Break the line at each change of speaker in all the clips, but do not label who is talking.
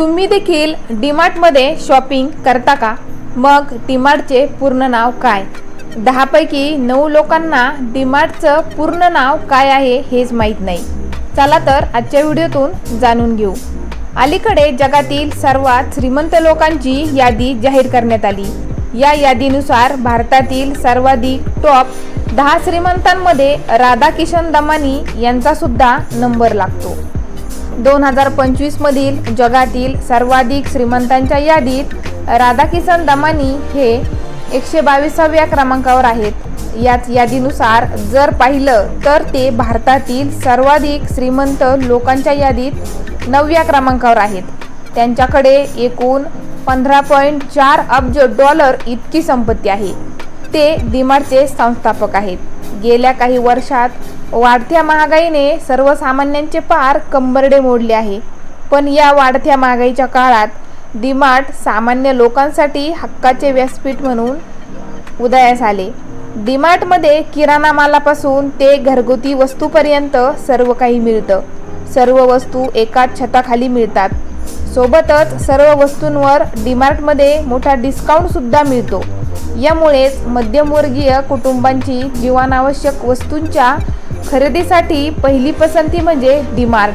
तुम्ही देखील डीमार्टमध्ये शॉपिंग करता का? मग डीमार्टचे पूर्ण नाव काय? दहापैकी नऊ लोकांना डीमार्टचं पूर्ण नाव काय आहे हेच माहीत नाही. चला तर आजच्या व्हिडिओतून जाणून घेऊ. अलीकडे जगातील सर्वात श्रीमंत लोकांची यादी जाहीर करण्यात आली. या यादीनुसार भारतातील सर्वाधिक टॉप दहा श्रीमंतांमध्ये राधाकिशन दमानी यांचासुद्धा नंबर लागतो. दोन हजार पंचवीसमधील जगातील सर्वाधिक श्रीमंतांच्या यादीत राधाकिशन दमानी हे एकशे बावीसाव्या क्रमांकावर आहेत. याच यादीनुसार जर पाहिलं तर ते भारतातील सर्वाधिक श्रीमंत लोकांच्या यादीत नवव्या क्रमांकावर आहेत. त्यांच्याकडे एकूण पंधरा पॉईंट चार अब्ज डॉलर इतकी संपत्ती आहे. ते डीमार्टचे संस्थापक आहेत. गेल्या काही वर्षात वाढत्या महागाईने सर्वसामान्यांचे पार कंबरडे मोडले आहे. पण या वाढत्या महागाईच्या काळात डीमार्ट सामान्य लोकांसाठी हक्काचे व्यासपीठ म्हणून उदयास आले. डीमार्टमध्ये किराणा मालापासून ते घरगुती वस्तूपर्यंत सर्व काही मिळतं. सर्व वस्तू एकाच छताखाली मिळतात. सोबतच सर्व वस्तूंवर डीमार्टमध्ये मोठा डिस्काउंटसुद्धा मिळतो. यामुळेच मध्यमवर्गीय कुटुंबांची जीवनावश्यक वस्तूंच्या खरेदीसाठी पहिली पसंती म्हणजे डीमार्ट.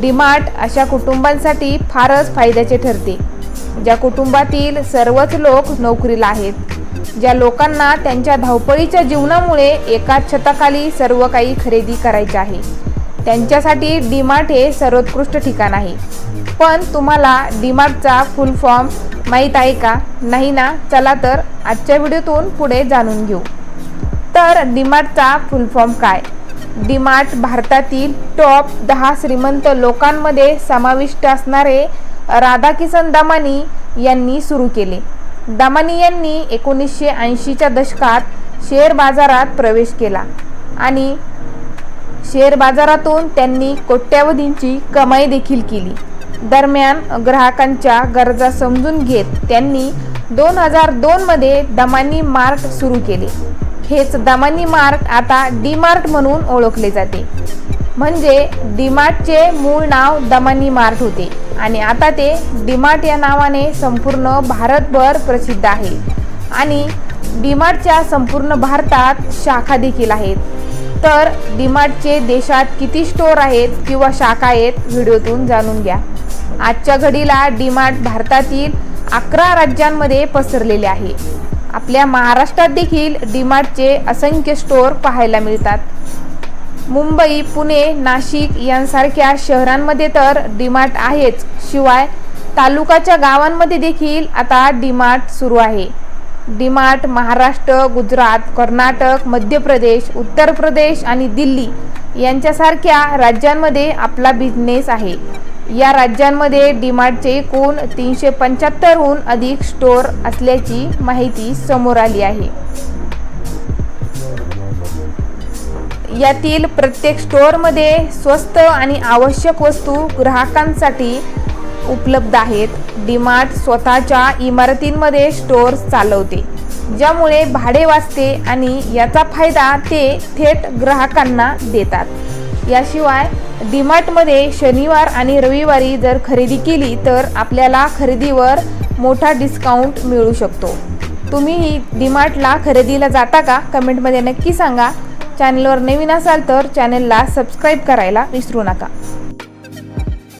डीमार्ट अशा कुटुंबांसाठी फारच फायद्याचे ठरते ज्या कुटुंबातील सर्वच लोक नोकरीला आहेत ज्या लोकांना त्यांच्या धावपळीच्या जीवनामुळे एकाच छताखाली सर्व काही खरेदी करायचे आहे. त्यांच्यासाठी डीमार्ट हे सर्वोत्कृष्ट ठिकाण आहे. पण तुम्हाला डीमार्टचा फुल फॉर्म माहीत आहे का? नाही ना? चला तर आजच्या व्हिडिओतून पुढे जाणून घेऊ. तर डीमार्टचा फुल फॉर्म काय? डीमार्ट भारतातील टॉप दहा श्रीमंत लोकांमध्ये समाविष्ट असणारे राधाकिसन दामानी यांनी सुरू केले. दामानी यांनी एकोणीसशे ऐंशीच्या दशकात शेअर बाजारात प्रवेश केला आणि शेअर बाजारातून त्यांनी कोट्यावधींची कमाई देखील केली. दरम्यान ग्राहकांच्या गरजा समजून घेत त्यांनी दोन हजार दोनमध्ये दमानी मार्ट सुरू केले. हेच दमानी मार्ट आता डी मार्ट म्हणून ओळखले जाते. म्हणजे डीमार्टचे मूळ नाव दमानी मार्ट होते आणि आता ते डीमार्ट या नावाने संपूर्ण भारतभर प्रसिद्ध आहे. आणि डीमार्टच्या संपूर्ण भारतात शाखा देखील आहेत. तर डीमार्टचे देशात किती स्टोअर आहेत किंवा शाखा आहेत व्हिडिओतून जाणून घ्या. आजच्या घडीला डीमार्ट भारतातील अकरा राज्यांमध्ये पसरलेले आहे. आपल्या महाराष्ट्रात देखील डीमार्टचे असंख्य स्टोअर पाहायला मिळतात. मुंबई पुणे नाशिक यांसारख्या शहरांमध्ये तर डीमार्ट आहेच. शिवाय तालुकाच्या गावांमध्ये देखील आता डीमार्ट सुरू आहे. डीमार्ट महाराष्ट्र गुजरात कर्नाटक मध्य प्रदेश उत्तर प्रदेश आणि दिल्ली यांच्यासारख्या राज्यांमध्ये आपला बिझनेस आहे. या राज्यांमध्ये डीमार्टचे एकूण तीनशे पंच्याहत्तरहून अधिक स्टोअर असल्याची माहिती समोर आली आहे. यातील प्रत्येक स्टोअरमध्ये स्वस्त आणि आवश्यक वस्तू ग्राहकांसाठी उपलब्ध आहेत. डीमार्ट स्वतःच्या इमारतींमध्ये स्टोअर्स चालवते. ज्यामुळे भाडे वाचते आणि याचा फायदा ते थेट ग्राहकांना देतात. याशिवाय डीमार्टमध्ये शनिवार आणि रविवारी जर खरेदी केली तर आपल्याला खरेदीवर मोठा डिस्काउंट मिळू शकतो. तुम्हीही डीमार्टला खरेदीला जाता का? कमेंटमध्ये नक्की सांगा. चॅनलवर नवीन असाल तर चॅनलला सबस्क्राईब करायला विसरू नका.